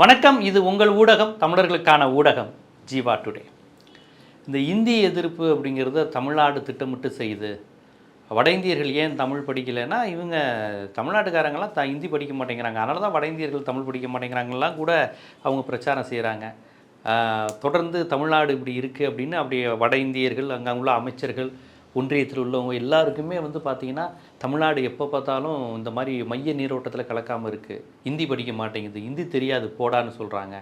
வணக்கம் இது உங்கள் ஊடகம் தமிழர்களுக்கான ஊடகம் ஜீவா டுடே. இந்த இந்தி எதிர்ப்பு அப்படிங்கிறத தமிழ்நாடு திட்டமிட்டு செய்யுது. வட இந்தியர்கள் ஏன் தமிழ் படிக்கலைன்னா இவங்க தமிழ்நாட்டுக்காரங்களாம் த இந்தி படிக்க மாட்டேங்கிறாங்க. அதனால தான் வட இந்தியர்கள் தமிழ் படிக்க மாட்டேங்கிறாங்கலாம் கூட அவங்க பிரச்சாரம் செய்கிறாங்க தொடர்ந்து தமிழ்நாடு இப்படி இருக்குது அப்படின்னு அப்படி வட இந்தியர்கள் அங்கே உள்ள அமைச்சர்கள் ஒன்றியத்தில் உள்ளவங்க எல்லாருக்குமே வந்து பார்த்திங்கன்னா தமிழ்நாடு எப்போ பார்த்தாலும் இந்த மாதிரி மைய நீரோட்டத்தில் கலக்காமல் இருக்குது ஹிந்தி படிக்க மாட்டேங்குது. ஹிந்தி தெரியாது. போடான்னு சொல்கிறாங்க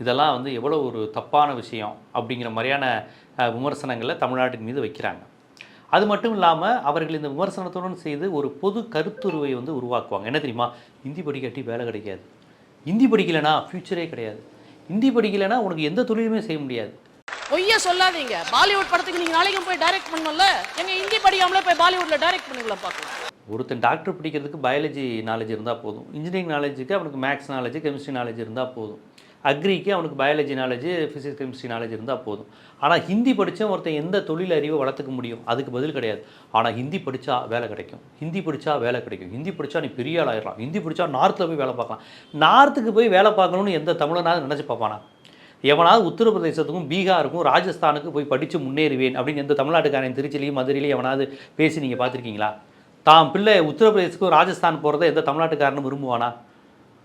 இதெல்லாம் வந்து எவ்வளோ ஒரு தப்பான விஷயம் அப்படிங்கிற மாதிரியான விமர்சனங்களை தமிழ்நாட்டின் மீது வைக்கிறாங்க. அது மட்டும் இல்லாமல் அவர்கள் இந்த விமர்சனத்துடன் செய்து ஒரு பொது கருத்துருவை வந்து உருவாக்குவாங்க. என்ன தெரியுமா? ஹிந்தி படிக்காட்டி வேலை கிடைக்காது. ஹிந்தி படிக்கலைன்னா ஃப்யூச்சரே கிடையாது. ஹிந்தி படிக்கலைன்னா உனக்கு எந்த தொழிலுமே செய்ய முடியாது. பொய்ய சொல்லாதீங்க. பாலிவுட் படத்துக்கு நீங்க நாளைக்கும் போய் டைரக்ட் பண்ணணும்ல? எங்க ஹிந்தி படிக்காமலே போய் பாலிவுட்ல டைரக்ட் பண்ணுங்களா பார்க்கலாம். ஒருத்தன் டாக்டர் படிக்கிறதுக்கு பயாலஜி நாலேஜ் இருந்தால் போதும். இன்ஜினியரிங் நாலேஜுக்கு அவனுக்கு மேக்ஸ் நாலேஜ் கெமிஸ்ட்ரி நாலேஜ் இருந்தால் போதும். அக்ரிக்கு அவனுக்கு biology knowledge physics chemistry knowledge இருந்தால் போதும். ஆனால் ஹிந்தி படித்தா ஒருத்தன் எந்த தொழில் அறிவை வளர்த்துக்க முடியும்? அதுக்கு பதில் கிடையாது. ஆனால் ஹிந்தி படித்தா வேலை கிடைக்கும். ஹிந்தி படித்தா வேலை கிடைக்கும். ஹிந்தி படித்தா நீ பெரிய ஆளாயிடலாம். ஹிந்தி படித்தா நார்த்தில் போய் வேலை பார்க்கலாம். நார்த்துக்கு போய் வேலை பார்க்கணும்னு எந்த தமிழனாவது நினச்சி பார்ப்பானா? எவனாவது உத்தரப்பிரதேசத்துக்கும் பீகாருக்கும் ராஜஸ்தானுக்கு போய் படித்து முன்னேறுவேன் அப்படின்னு எந்த தமிழ்நாட்டுக்காரன் திருச்சிலையும் மதுரையிலையும் எவனாவது பேசி நீங்கள் பார்த்துருக்கீங்களா? தான் பிள்ளை உத்தரப்பிரதேசத்துக்கும் ராஜஸ்தான் போகிறத எந்த தமிழ்நாட்டுக்காரனும் விரும்புவானா?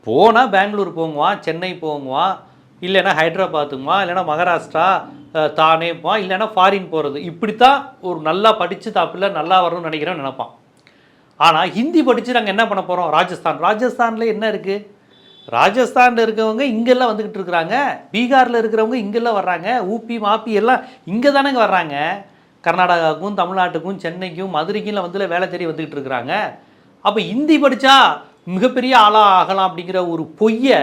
போனால் பெங்களூர் போங்குவான் சென்னை போங்குவான் இல்லைன்னா ஹைதராபாத்துக்குவான் இல்லைன்னா மகாராஷ்டிரா தானே போவான் இல்லைன்னா ஃபாரின் போகிறது இப்படித்தான் ஒரு நல்லா படித்து தான் பிள்ளை நல்லா வரணும்னு நினைக்கிறேன் நினைப்பான். ஆனால் ஹிந்தி படித்து நாங்கள் என்ன பண்ண போகிறோம் ராஜஸ்தான். ராஜஸ்தானில் என்ன இருக்குது ராஜஸ்தானில் இருக்கிறவங்க இங்கெல்லாம் வந்துக்கிட்டு இருக்கிறாங்க. பீகாரில் இருக்கிறவங்க இங்கெல்லாம் வர்றாங்க. ஊப்பி மாப்பி எல்லாம் இங்கே தானேங்க வர்றாங்க. கர்நாடகாவுக்கும் தமிழ்நாட்டுக்கும் சென்னைக்கும் மதுரைக்கும்லாம் வந்து வேலை தேடி வந்துக்கிட்டு இருக்கிறாங்க. அப்போ ஹிந்தி படித்தா மிகப்பெரிய ஆளாக ஆகலாம் அப்படிங்கிற ஒரு பொய்யை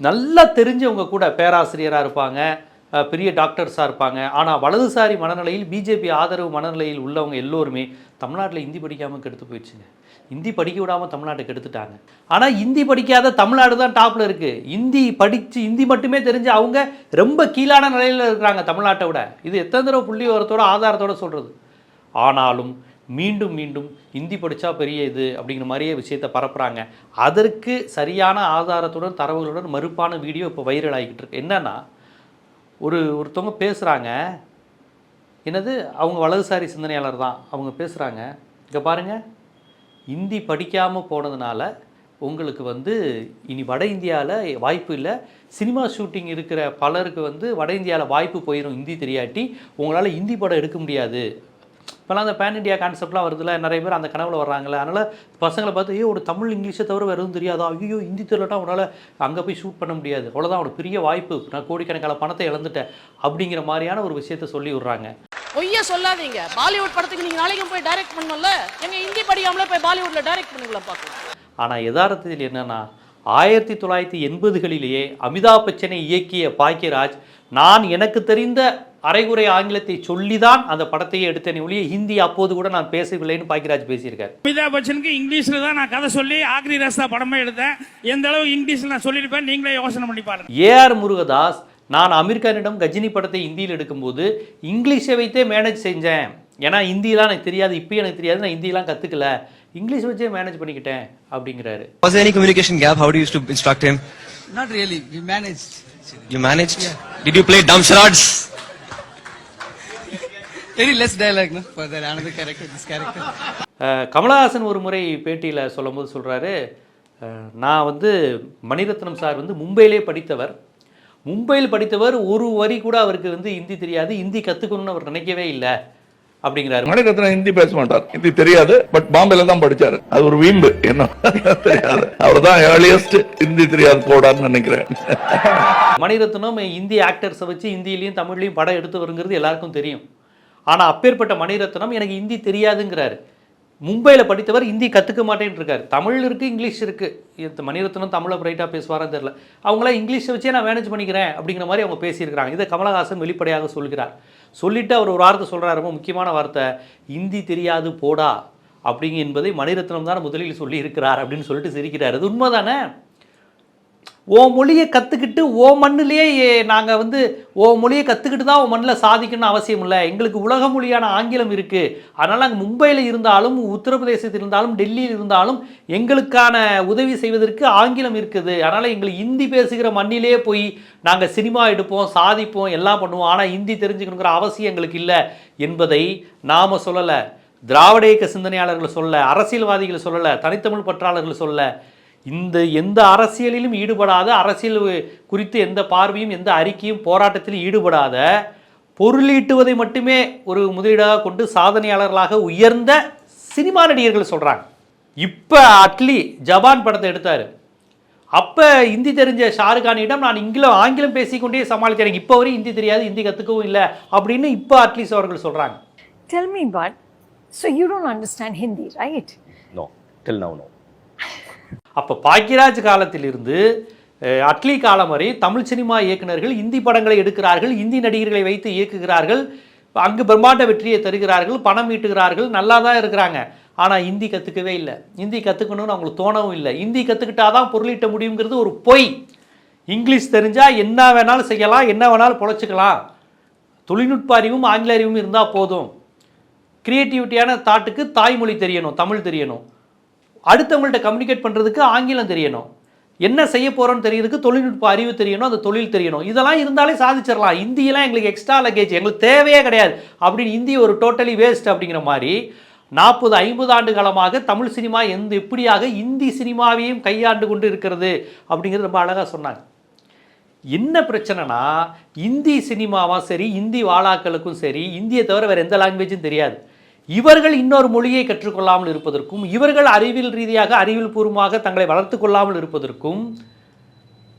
நல்லா தெரிஞ்சவங்க கூட பேராசிரியராக இருப்பாங்க. பெரிய டாக்டர்ஸாக இருப்பாங்க. ஆனால் வலதுசாரி மனநிலையில் பிஜேபி ஆதரவு மனநிலையில் உள்ளவங்க எல்லோருமே தமிழ்நாட்டில் ஹிந்தி படிக்காமல் கெடுத்து போயிடுச்சுங்க. ஹிந்தி படிக்க விடாமல் தமிழ்நாட்டை எடுத்துட்டாங்க. ஆனால் ஹிந்தி படிக்காத தமிழ்நாடு தான் டாப்பில் இருக்குது ஹிந்தி படித்து ஹிந்தி மட்டுமே தெரிஞ்சு அவங்க ரொம்ப கீழான நிலையில் இருக்கிறாங்க தமிழ்நாட்டை விட. இது எத்தனை தடவை புள்ளி வரத்தோட ஆதாரத்தோட சொல்கிறது ஆனாலும் மீண்டும் மீண்டும் ஹிந்தி படித்தா பெரிய இது அப்படிங்கிற மாதிரியே விஷயத்தை பரப்புகிறாங்க அதற்கு சரியான ஆதாரத்துடன் தரவுகளுடன் மறுப்பான வீடியோ இப்போ வைரல் ஆகிக்கிட்டு இருக்கு. என்னென்னா ஒரு ஒருத்தவங்க பேசுகிறாங்க என்னது? அவங்க வலதுசாரி சிந்தனையாளர் தான். அவங்க பேசுகிறாங்க இங்கே பாருங்கள் ஹிந்தி படிக்காமல் போனதுனால உங்களுக்கு வந்து இனி வட இந்தியாவில் வாய்ப்பு இல்லை. சினிமா ஷூட்டிங் இருக்கிற பலருக்கு வந்து வட இந்தியாவில் வாய்ப்பு போயிடும் ஹிந்தி தெரியாட்டி. உங்களால் ஹிந்தி படம் எடுக்க முடியாது. இப்போலாம் அந்த பேன் இண்டியா கான்செப்ட்லாம் வருதுல்ல நிறைய பேர் அந்த கனவுல வர்றாங்களே அதனால் பசங்களை பார்த்து ஐயோ ஒரு தமிழ் இங்கிலீஷை தவிர வேறு எதுவும் தெரியாதா? ஐயோ ஹிந்தி தெரியலட்டா உன்னால் அங்கே போய் ஷூட் பண்ண முடியாது. அவ்வளோதான் ஒரு பெரிய வாய்ப்பு. நான் கோடிக்கணக்கான பணத்தை இழந்துட்டேன். அப்படிங்கிற மாதிரியான ஒரு விஷயத்த சொல்லி விட்றாங்க. பொய்ய சொல்லாதீங்க. பாலிவுட் படத்துக்கு நீங்க நாளைக்கும் போய் டைரக்ட் பண்ணணும்ல? எங்க ஹிந்தி படிக்காமலே போய் பாலிவுட்ல டைரக்ட் பண்ணுங்களா பார்க்கலாம். ஆனால் யதார்த்தத்தில் என்னன்னா ஆயிரத்தி தொள்ளாயிரத்தி எண்பதுகளிலேயே அமிதாப் பச்சனை இயக்கிய பாக்கியராஜ் நான் எனக்கு தெரிந்த அரைகுறை ஆங்கிலத்தை சொல்லிதான் அந்த படத்தையே எடுத்தேனே ஒழிய ஹிந்தி அப்போது கூட நான் பேசவில்லைன்னு பாக்கியராஜ் பேசியிருக்கார். அமிதாப் பச்சனுக்கு இங்கிலீஷ்ல தான் நான் கதை சொல்லி ஆக்ரி ரஸ்தா படமே எடுத்தேன். எந்த அளவு இங்கிலீஷ்ல நான் சொல்லியிருப்பேன் நீங்களே யோசனை பண்ணி பாருங்க. ஏஆர் முருகதாஸ் நான் அமீர்கானிடம் கஜினி படத்தை ஹிந்தியில் எடுக்கும்போது இங்கிலீஷை வைத்தே மேனேஜ் செஞ்சேன் ஏன்னா ஹிந்திலாம் எனக்கு தெரியாது இப்போ எனக்கு தெரியாது நான் ஹிந்திலாம் கற்றுக்கல இங்கிலீஷ் வச்சே மேனேஜ் பண்ணிக்கிட்டேன் அப்படிங்கிறாரு Was there any communication gap? How do you used to instruct him? Not really. We managed. You managed? Did you play dumb charades? Very less dialogue, no? For that another character, this character. அஹ், கமலஹாசன் ஒரு முறை பேட்டியில் சொல்லும்போது சொல்கிறாரு நான் வந்து Mani Ratnam sir வந்து மும்பையிலே படித்தவர் மும்பையில் படித்தவர் ஒரு வரி கூட அவருக்கு வந்து ஹிந்தி தெரியாது. ஹிந்தி கற்றுக்கணும்னு அவர் நினைக்கவே இல்லை. அப்படிங்கிறாரு. மணிரத்னம் ஹிந்தி பேச மாட்டார். ஹிந்தி தெரியாது பட் பாம்பேல தான் படிச்சாரு. அது ஒரு வீம்பு. என்ன? தெரியாது. அவர் தான் ஏர்லியஸ்ட் ஹிந்தி தெரியாது போடான்னு நினைக்கிறேன். மணிரத்னம் இந்தி ஆக்டர்ஸை வச்சு ஹிந்திலையும் தமிழ்லையும் படம் எடுத்து வருங்கிறது எல்லாருக்கும் தெரியும். ஆனால் அப்பேற்பட்ட மணிரத்னம் எனக்கு ஹிந்தி தெரியாதுங்கிறாரு. மும்பையில் படித்தவர் ஹிந்தி கற்றுக்க மாட்டேன்னு இருக்காரு தமிழ் இருக்குது இங்கிலீஷ் இருக்குது மணிரத்னம் தமிழை பிரைட்டாக பேசுவாரான்னு தெரில அவங்களாம் இங்கிலீஷை வச்சே நான் மேனேஜ் பண்ணிக்கிறேன் அப்படிங்கிற மாதிரி அவங்க பேசியிருக்கிறாங்க. இதை கமலஹாசன் வெளிப்படையாக சொல்கிறார். சொல்லிட்டு அவர் ஒரு வார்த்தை சொல்கிறார் ரொம்ப முக்கியமான வார்த்தை. ஹிந்தி தெரியாது போடா. அப்படிங்க என்பதை மணிரத்னம் தான் முதலில் சொல்லி இருக்கிறார் அப்படின்னு சொல்லிட்டு சிரிக்கிறார். அது உண்மைதானே? ஓ மொழியை கற்றுக்கிட்டு ஓ மண்ணிலேயே நாங்கள் வந்து ஓ மொழியை கற்றுக்கிட்டு தான் ஓ மண்ணில் சாதிக்கணும்னு அவசியம் இல்லை. எங்களுக்கு உலக மொழியான ஆங்கிலம் இருக்குது அதனால் நாங்கள் மும்பையில் இருந்தாலும் உத்தரப்பிரதேசத்தில் இருந்தாலும் டெல்லியில் இருந்தாலும் எங்களுக்கான உதவி செய்வதற்கு ஆங்கிலம் இருக்குது. அதனால் எங்களுக்கு ஹிந்தி பேசுகிற மண்ணிலே போய் நாங்கள் சினிமா எடுப்போம் சாதிப்போம் எல்லாம் பண்ணுவோம். ஆனால் ஹிந்தி தெரிஞ்சுக்கணுங்கிற அவசியம் எங்களுக்கு இல்லை என்பதை நாம் சொல்லலை. திராவிட இயக்க சிந்தனையாளர்கள் சொல்ல அரசியல்வாதிகள் சொல்லலை தனித்தமிழ் பற்றாளர்கள் சொல்ல இந்த எந்த அரசியலிலும் ஈடுபடாத அரசியல் குறித்து எந்த பார்வையும் எந்த அறிக்கையும் போராட்டத்திலும் ஈடுபடாத பொருளீட்டுவதை மட்டுமே ஒரு முதலீடாக கொண்டு சாதனையாளர்களாக உயர்ந்த சினிமா நடிகர்கள் சொல்கிறாங்க இப்போ அட்லி ஜபான் படத்தை எடுத்தார். அப்போ ஹிந்தி தெரிஞ்ச ஷாருக்கானிடம் நான் இங்கிலம் ஆங்கிலம் பேசிக்கொண்டே சமாளிக்கிறேன். இப்போ வரையும் ஹிந்தி தெரியாது ஹிந்தி கற்றுக்கவும் இல்லை அப்படின்னு இப்போ அட்லீஸ் அவர்கள் சொல்கிறாங்க Tell me, but so you don't understand Hindi, right? No, till now, no. அப்போ பாக்கியராஜ் காலத்திலிருந்து அட்லி காலம் வரை தமிழ் சினிமா இயக்குநர்கள் இந்தி படங்களை எடுக்கிறார்கள் இந்தி நடிகர்களை வைத்து இயக்குகிறார்கள் அங்கு பிரம்மாண்ட வெற்றியை தருகிறார்கள் பணம் ஈட்டுகிறார்கள் நல்லா தான் இருக்கிறாங்க. ஆனால் ஹிந்தி கற்றுக்கவே இல்லை. ஹிந்தி கற்றுக்கணும்னு அவங்களுக்கு தோணவும் இல்லை. ஹிந்தி கற்றுக்கிட்டாதான் பொருளீட்ட முடியுங்கிறது ஒரு பொய். இங்கிலீஷ் தெரிஞ்சால் என்ன வேணாலும் செய்யலாம் என்ன வேணாலும் பொழைச்சிக்கலாம். தொழில்நுட்ப அறிவும் ஆங்கில அறிவும் இருந்தால் போதும். கிரியேட்டிவிட்டியான தாட்டுக்கு தாய்மொழி தெரியணும் தமிழ் தெரியணும். அடுத்தவங்கள்ட்ட கம்யூனிகேட் பண்ணுறதுக்கு ஆங்கிலம் தெரியணும். என்ன செய்ய போகிறோன்னு தெரியறதுக்கு தொழில்நுட்ப அறிவு தெரியணும் அந்த தொழில் தெரியணும். இதெல்லாம் இருந்தாலே சாதிச்சிடலாம். இந்தியெல்லாம் எங்களுக்கு எக்ஸ்ட்ரா லக்கேஜ் எங்களுக்கு தேவையே கிடையாது. அப்படின்னு இந்தி ஒரு டோட்டலி வேஸ்ட் அப்படிங்கிற மாதிரி நாற்பது ஐம்பது ஆண்டு காலமாக தமிழ் சினிமா எந்த எப்படியாக இந்தி சினிமாவையும் கையாண்டு கொண்டு இருக்கிறது அப்படிங்கிறது ரொம்ப அழகாக சொன்னாங்க. என்ன பிரச்சனைனா இந்தி சினிமாவும் சரி இந்தி வாழாக்களுக்கும் சரி இந்தியை தவிர வேறு எந்த லாங்குவேஜும் தெரியாது. இவர்கள் இன்னொரு மொழியை கற்றுக்கொள்ளாமல் இருப்பதற்கும் இவர்கள் அறிவியல் ரீதியாக அறிவியல் பூர்வமாக தங்களை வளர்த்து கொள்ளாமல் இருப்பதற்கும்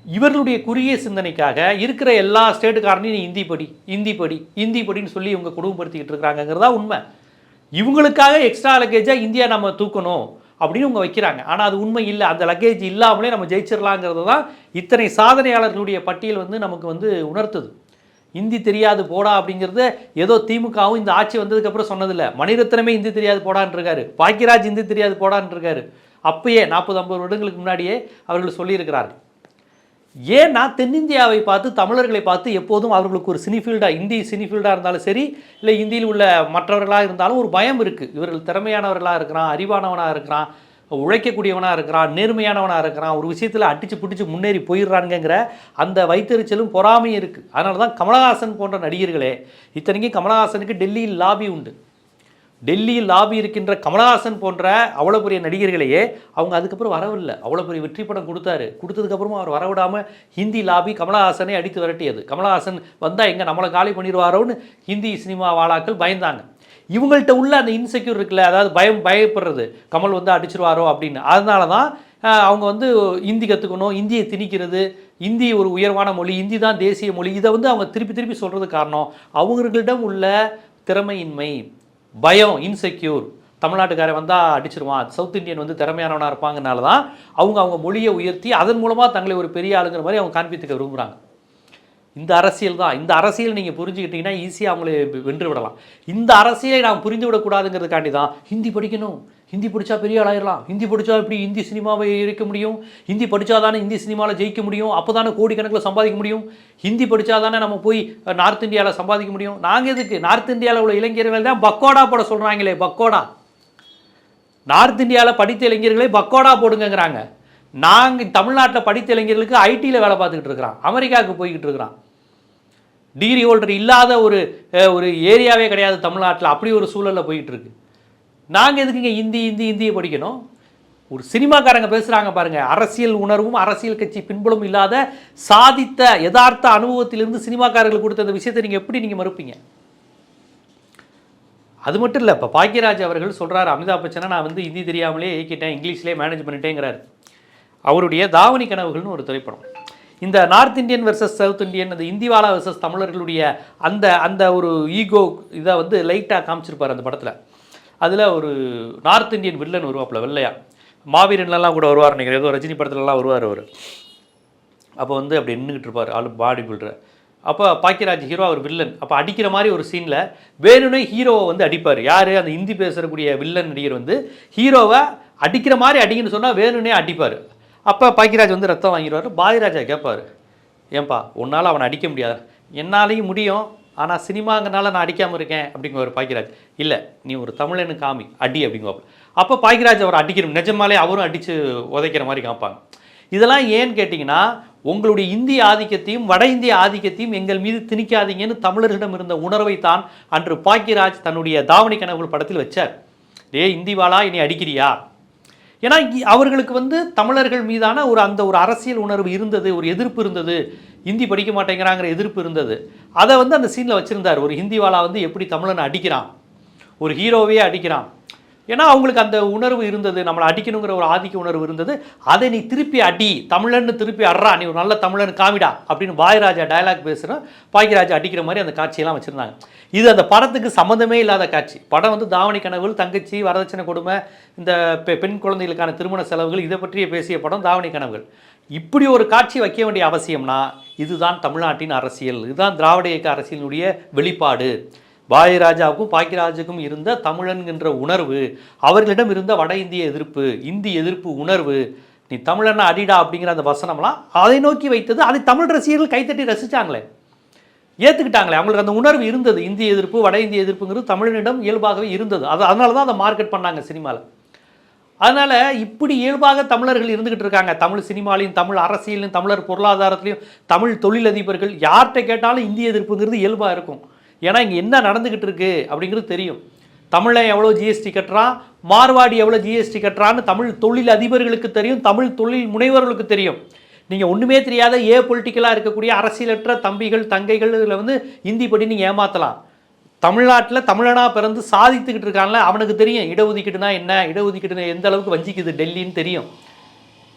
இவர்களுடைய குறுகிய சிந்தனைக்காக இருக்கிற எல்லா ஸ்டேட்டுக்காரனையும் நீ இந்தி படி இந்தி படி இந்தி படின்னு சொல்லி இவங்க குடும்பப்படுத்திக்கிட்டு இருக்கிறாங்கிறதா உண்மை. இவங்களுக்காக எக்ஸ்ட்ரா லக்கேஜாக இந்தியா நம்ம தூக்கணும் அப்படின்னு இவங்க வைக்கிறாங்க. ஆனால் அது உண்மை இல்லை. அந்த லக்கேஜ் இல்லாமலே நம்ம ஜெயிச்சிடலாங்கிறது தான் இத்தனை சாதனையாளர்களுடைய பட்டியல் வந்து நமக்கு வந்து உணர்த்துது. இந்தி தெரியாது போடா அப்படிங்கிறது ஏதோ திமுகவும் இந்த ஆட்சி வந்ததுக்கப்புறம் சொன்னதில்லை. மணிரத்னமே இந்தி தெரியாது போடான்னு பாக்கியராஜ் இந்தி தெரியாது போடான்னு இருக்காரு. அப்பயே நாற்பது ஐம்பது வருடங்களுக்கு முன்னாடியே அவர்கள் சொல்லியிருக்கிறார்கள். ஏன்னா தென்னிந்தியாவை பார்த்து தமிழர்களை பார்த்து எப்போதும் அவர்களுக்கு ஒரு சினிஃபீல்டாக இந்தி சினிஃபீல்டாக இருந்தாலும் சரி இல்லை இந்தியில் உள்ள மற்றவர்களாக இருந்தாலும் ஒரு பயம் இருக்குது இவர்கள் திறமையானவர்களாக இருக்கிறான் அறிவானவனாக இருக்கிறான் உழைக்கக்கூடியவனாக இருக்கிறான் நேர்மையானவனாக இருக்கிறான் ஒரு விஷயத்தில் அடித்து பிடிச்சி முன்னேறி போயிடுறானுங்கிற அந்த வைத்தறிச்சலும் பொறாமையும் இருக்குது அதனால தான் கமலஹாசன் போன்ற நடிகர்களே இத்தனைக்கும் கமலஹாசனுக்கு டெல்லியில் லாபி உண்டு. டெல்லியில் லாபி இருக்கின்ற கமலஹாசன் போன்ற அவ்வளோ பெரிய நடிகர்களையே அவங்க அதுக்கப்புறம் வரவில்லை. அவ்வளோ பெரிய வெற்றி படம் கொடுத்தாரு. கொடுத்ததுக்கப்புறமா அவர் வரவிடாமல் ஹிந்தி லாபி கமலஹாசனை அடித்து விரட்டியது. கமலஹாசன் வந்தால் எங்கே நம்மளை காலி பண்ணிடுவாரோன்னு ஹிந்தி சினிமா வாழாக்கள் பயந்தாங்க. இவங்கள்ட்ட உள்ள அந்த இன்செக்யூர் இருக்குல்ல அதாவது பயம் பயப்படுறது கமல் வந்து அடிச்சிருவாரோ அப்படின்னு. அதனால தான் அவங்க வந்து ஹிந்தி கற்றுக்கணும் இந்தியை திணிக்கிறது இந்தி ஒரு உயர்வான மொழி இந்தி தான் தேசிய மொழி. இதை வந்து அவங்க திருப்பி திருப்பி சொல்கிறது காரணம் அவர்களிடம் உள்ள திறமையின்மை பயம் இன்செக்யூர் தமிழ்நாட்டுக்காரன் வந்தால் அடிச்சிருவான். சவுத் இந்தியன் வந்து திறமையானவனாக இருப்பாங்கனால தான் அவங்க அவங்க மொழியை உயர்த்தி அதன் மூலமாக தங்களை ஒரு பெரிய ஆளுங்கிற மாதிரி அவங்க காண்பித்துக்க விரும்புகிறாங்க இந்த அரசியல் தான். இந்த அரசியல் நீங்கள் புரிஞ்சுக்கிட்டீங்கன்னா ஈஸியாக அவங்களே வென்று விடலாம். இந்த அரசியலை நாம் புரிந்து விடக்கூடாதுங்கிறதுக்காண்டி தான் ஹிந்தி படிக்கணும். ஹிந்தி படித்தா பெரிய ஆளாயிரலாம். ஹிந்தி படித்தா எப்படி ஹிந்தி சினிமாவை இருக்க முடியும்? ஹிந்தி படித்தா தானே ஹிந்தி சினிமாவில் ஜெயிக்க முடியும்? அப்போ தானே கோடிக்கணக்கில் சம்பாதிக்க முடியும்? ஹிந்தி படித்தா தானே நம்ம போய் நார்த் இந்தியாவில் சம்பாதிக்க முடியும்? நாங்கள் எதுக்கு? நார்த் இந்தியாவில் உள்ள இளைஞர்கள் தான் பக்கோடா போட சொல்கிறாங்களே பக்கோடா. நார்த் இந்தியாவில் படித்த இளைஞர்களே பக்கோடா போடுங்கங்கிறாங்க. நாங்கள் தமிழ்நாட்டில் படித்த இளைஞர்களுக்கு ஐடியில் வேலை பார்த்துக்கிட்டு இருக்கிறான். அமெரிக்காவுக்கு போய்கிட்டு இருக்கிறான். டிகிரி ஹோல்டர் இல்லாத ஒரு ஒரு ஏரியாவே கிடையாது தமிழ்நாட்டில். அப்படி ஒரு சூழலில் போயிட்டுருக்கு. நாங்கள் எதுக்குங்க ஹிந்தி ஹிந்தி இந்தியை படிக்கணும்? ஒரு சினிமாக்காரங்க பேசுகிறாங்க பாருங்கள் அரசியல் உணர்வும் அரசியல் கட்சி பின்புலம் இல்லாத சாதித்த யதார்த்த அனுபவத்திலிருந்து சினிமாக்காரர்கள் கொடுத்த அந்த விஷயத்தை நீங்கள் எப்படி நீங்கள் மறுப்பீங்க? அது மட்டும் இல்லை இப்போ பாக்யராஜ் அவர்கள் சொல்கிறார் அமிதாப் பச்சனை நான் வந்து ஹிந்தி தெரியாமலே இயக்கிட்டேன் இங்கிலீஷ்லேயே மேனேஜ் பண்ணிட்டேங்கிறார். அவருடைய தாவணி கனவுகள்னு ஒரு திரைப்படம். இந்த north Indian versus south Indian அந்த இந்திவாலா வெர்சஸ் தமிழர்களுடைய அந்த அந்த ஒரு ஈகோ இதை வந்து லைட்டாக காமிச்சிருப்பார் அந்த படத்தில். அதில் ஒரு நார்த் இந்தியன் வில்லன் வருவாப்பில் வெள்ளையா. மாவீரன்லாம் கூட வருவார் நினைக்கிறேன். ஏதோ ரஜினி படத்துலலாம் வருவார் அவர். அப்போ வந்து அப்படி நின்றுக்கிட்டு இருப்பார் ஆளு பாடி பில்டர் அப்போ பாக்கியராஜ் ஹீரோ அவர் வில்லன் அப்போ அடிக்கிற மாதிரி ஒரு சீனில் வேணும்னே ஹீரோவை வந்து அடிப்பார். யார்? அந்த ஹிந்தி பேசக்கூடிய வில்லன் நடிகர் வந்து ஹீரோவை அடிக்கிற மாதிரி அடிங்கன்னு சொன்னால் வேணும்னே அடிப்பார். அப்போ பாக்கியராஜ் வந்து ரத்தம் வாங்கிடுவார். பாதிராஜா கேட்பார் ஏன்பா உன்னால் அவனை அடிக்க முடியாது. என்னாலையும் முடியும். ஆனால் சினிமாங்கனால நான் அடிக்காமல் இருக்கேன் அப்படிங்குவார் பாக்கியராஜ். இல்லை நீ ஒரு தமிழனு காமி அடி அப்படிங்குவாப்பில். அப்போ பாக்கியராஜ் அவர் அடிக்கணும். நிஜமாலே அவரும் அடித்து உதைக்கிற மாதிரி காமிப்பாங்க. இதெல்லாம் ஏன்னு கேட்டிங்கன்னா உங்களுடைய இந்திய ஆதிக்கத்தையும் வட இந்திய ஆதிக்கத்தையும் எங்கள் மீது திணிக்காதீங்கன்னு தமிழர்களிடம் இருந்த உணர்வை தான் அன்று பாக்கியராஜ் தன்னுடைய தாவணி கனவுகள் படத்தில் வச்சார். டே இந்திவாளா இனி அடிக்கிறியா? ஏன்னா அவர்களுக்கு வந்து தமிழர்கள் மீதான ஒரு அந்த ஒரு அரசியல் உணர்வு இருந்தது ஒரு எதிர்ப்பு இருந்தது. ஹிந்தி படிக்க மாட்டேங்கிறாங்கிற எதிர்ப்பு இருந்தது. அதை வந்து அந்த சீனில் வச்சுருந்தார். ஒரு ஹிந்திவாலா வந்து எப்படி தமிழனை அடிக்கிறான்? ஒரு ஹீரோவே அடிக்கிறான். ஏன்னா அவங்களுக்கு அந்த உணர்வு இருந்தது நம்மளை அடிக்கணுங்கிற ஒரு ஆதிக்க உணர்வு இருந்தது. அதை நீ திருப்பி அடி தமிழன்னு திருப்பி அட்றா நீ ஒரு நல்ல தமிழன் காமிடா அப்படின்னு பாயராஜா டயலாக் பேசுகிற பாக்கியராஜா அடிக்கிற மாதிரி அந்த காட்சியெல்லாம் வச்சுருந்தாங்க. இது அந்த படத்துக்கு சம்மந்தமே இல்லாத காட்சி. படம் வந்து தாவணி கனவுகள் தங்கச்சி வரதட்சணை கொடுமை இந்த பெண் குழந்தைகளுக்கான திருமண செலவுகள் இதை பற்றிய பேசிய படம் தாவணி கனவுகள். இப்படி ஒரு காட்சி வைக்க வேண்டிய அவசியம்னா இதுதான் தமிழ்நாட்டின் அரசியல் இதுதான் திராவிட இயக்க அரசியலினுடைய வெளிப்பாடு. பாயராஜாவுக்கும் பாக்கியராஜுக்கும் இருந்த தமிழன்கின்ற உணர்வு அவர்களிடம் இருந்த வட இந்திய எதிர்ப்பு இந்தி எதிர்ப்பு உணர்வு நீ தமிழனா அடிடா அப்படிங்கிற அந்த வசனம்லாம் அதை நோக்கி வைத்தது. அதை தமிழ் ரசிகர்கள் கைத்தட்டி ரசிச்சாங்களே. ஏற்றுக்கிட்டாங்களே அவங்களுக்கு அந்த உணர்வு இருந்தது. இந்திய எதிர்ப்பு வட இந்திய எதிர்ப்புங்கிறது தமிழனிடம் இயல்பாகவே இருந்தது. அது அதனால தான் அதை மார்க்கெட் பண்ணாங்க சினிமாவில் அதனால் இப்படி இயல்பாக தமிழர்கள் இருந்துகிட்டு இருக்காங்க. தமிழ் சினிமாலையும் தமிழ் அரசியலையும் தமிழர் பொருளாதாரத்திலையும் தமிழ் தொழிலதிபர்கள் யார்கிட்ட கேட்டாலும் இந்திய எதிர்ப்புங்கிறது இயல்பாக இருக்கும். ஏன்னா இங்கே என்ன நடந்துக்கிட்டு இருக்குது அப்படிங்கிறது தெரியும். தமிழன் எவ்வளோ ஜிஎஸ்டி கட்டுறான் மார்வாடி எவ்வளோ ஜிஎஸ்டி கட்டுறான்னு தமிழ் தொழில் அதிபர்களுக்கு தெரியும் தமிழ் தொழில் முனைவர்களுக்கு தெரியும். நீங்கள் ஒன்றுமே தெரியாத ஏ பொலிட்டிக்கலாக இருக்கக்கூடிய அரசியலற்ற தம்பிகள் தங்கைகள் இதில் வந்து இந்தி படி நீங்கள் ஏமாற்றலாம் தமிழ்நாட்டில் தமிழனாக பிறந்து சாதித்துக்கிட்டு இருக்கான்ல அவனுக்கு தெரியும் இடஒதுக்கீடுனா என்ன இடஒதுக்கீடுனா எந்த அளவுக்கு வஞ்சிக்குது டெல்லின்னு தெரியும்.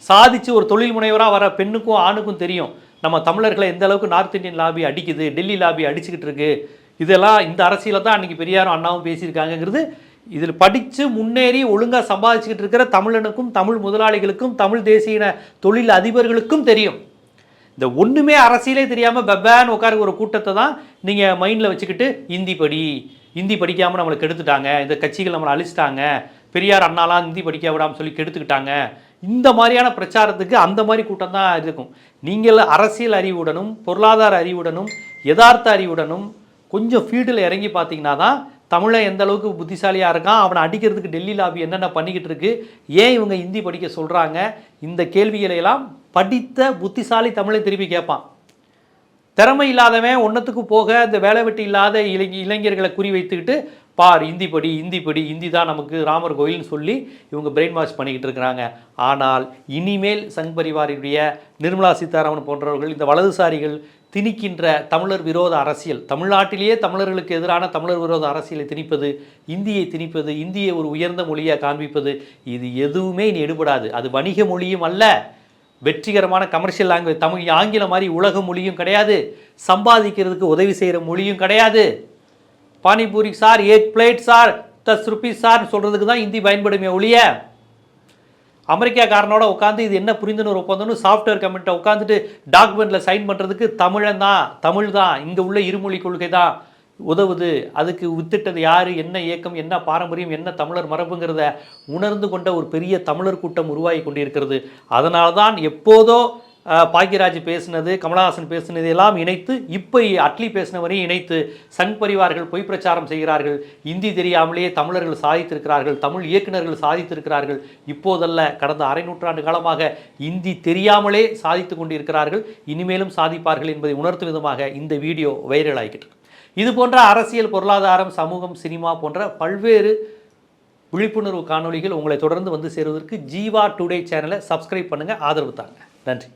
சாதிச்சு ஒரு தொழில் முனைவராக வர பெண்ணுக்கும் ஆணுக்கும் தெரியும். நம்ம தமிழர்களை எந்த அளவுக்கு நார்த் இந்தியன் லாபி அடிக்குது டெல்லி லாபி அடிச்சுக்கிட்டு இருக்குது இதெல்லாம் இந்த அரசியலை தான் அன்றைக்கி பெரியாரும் அண்ணாவும் பேசியிருக்காங்கங்கிறது இதில் படித்து முன்னேறி ஒழுங்காக சம்பாதிச்சுக்கிட்டு இருக்கிற தமிழனுக்கும் தமிழ் முதலாளிகளுக்கும் தமிழ் தேசிய தொழில் அதிபர்களுக்கும் தெரியும். இந்த ஒன்றுமே அரசியலே தெரியாமல் பெப்பான்னு உட்கார ஒரு கூட்டத்தை தான் நீங்கள் மைண்டில் வச்சுக்கிட்டு இந்தி படி இந்தி படிக்காமல் நம்மளை கெடுத்துட்டாங்க இந்த கட்சிகள் நம்மளை அழிச்சிட்டாங்க பெரியார் அண்ணாலாம் இந்தி படிக்க விடாமல் சொல்லி கெடுத்துக்கிட்டாங்க. இந்த மாதிரியான பிரச்சாரத்துக்கு அந்த மாதிரி கூட்டம் தான் இருக்கும். நீங்கள் அரசியல் அறிவுடனும் பொருளாதார அறிவுடனும் யதார்த்த அறிவுடனும் கொஞ்சம் ஃபீல்டில் இறங்கி பார்த்தீங்கன்னா தான் தமிழன் எந்த அளவுக்கு புத்திசாலியாக இருக்கான் அவனை அடிக்கிறதுக்கு டெல்லி லாபி என்னென்ன பண்ணிக்கிட்டு இருக்கு ஏன் இவங்க ஹிந்தி படிக்க சொல்கிறாங்க இந்த கேள்விகளையெல்லாம் படித்த புத்திசாலி தமிழை திருப்பி கேட்பான். திறமை இல்லாதவன் ஒன்றத்துக்கு போக இந்த வேலை வெட்டி இல்லாத இளை இளைஞர்களை குறி வைத்துக்கிட்டு பார் இந்தி படி இந்தி படி இந்தி தான் நமக்கு ராமர் கோயில்னு சொல்லி இவங்க பிரெயின் வாஷ் பண்ணிக்கிட்டு இருக்கிறாங்க. ஆனால் இனிமேல் சங் பரிவாரினுடைய நிர்மலா சீதாராமன் போன்றவர்கள் இந்த வலதுசாரிகள் திணிக்கின்ற தமிழர் விரோத அரசியல். தமிழ்நாட்டிலேயே தமிழர்களுக்கு எதிரான தமிழர் விரோத அரசியலை திணிப்பது இந்தியை திணிப்பது இந்தியை ஒரு உயர்ந்த மொழியாக காண்பிப்பது இது எதுவுமே இனி எடுபடாது. அது வணிக மொழியும் அல்ல வெற்றிகரமான கமர்ஷியல் லாங்குவேஜ் தமிழ் ஆங்கிலம் மாதிரி உலக மொழியும் கிடையாது. சம்பாதிக்கிறதுக்கு உதவி செய்கிற மொழியும் கிடையாது. Panipuri sir eight plate sir தஸ் ருபீஸ் சார் சொல்கிறதுக்கு தான் இந்தி பயன்படுமே ஒழிய அமெரிக்காக்காரனோட உட்காந்து இது என்ன புரிந்துணர்வு ஒப்பந்தம்னு சாஃப்ட்வேர் கம்பெனிட்ட உட்காந்துட்டு டாக்குமெண்ட்டில் சைன் பண்ணுறதுக்கு தமிழன் தான் தமிழ் தான் இங்கே உள்ள இருமொழி கொள்கை தான் உதவுது. அதுக்கு வித்திட்டது யார் என்ன இயக்கம் என்ன பாரம்பரியம் என்ன தமிழர் மரபுங்கிறத உணர்ந்து கொண்ட ஒரு பெரிய தமிழர் கூட்டம் உருவாகி கொண்டிருக்கிறது. அதனால்தான் எப்போதோ பாக்யராஜ் பேசினது கமலஹாசன் பேசினது எல்லாம் இணைத்து இப்போ அட்லி பேசினவரையும் இணைத்து சன் பரிவார்கள் பொய் பிரச்சாரம் செய்கிறார்கள். இந்தி தெரியாமலேயே தமிழர்கள் சாதித்திருக்கிறார்கள் தமிழ் இயக்குநர்கள் சாதித்திருக்கிறார்கள். இப்போதல்ல கடந்த அரை நூற்றாண்டு காலமாக இந்தி தெரியாமலே சாதித்து கொண்டிருக்கிறார்கள். இனிமேலும் சாதிப்பார்கள் என்பதை உணர்த்தும் விதமாக இந்த வீடியோ வைரல் ஆகிட்டு இது போன்ற அரசியல் பொருளாதாரம் சமூகம் சினிமா போன்ற பல்வேறு விழிப்புணர்வு காணொளிகள் உங்களை தொடர்ந்து வந்து சேருவதற்கு ஜீவா டுடே சேனலை சப்ஸ்கிரைப் பண்ணுங்கள் ஆதரவு தாங்க. நன்றி.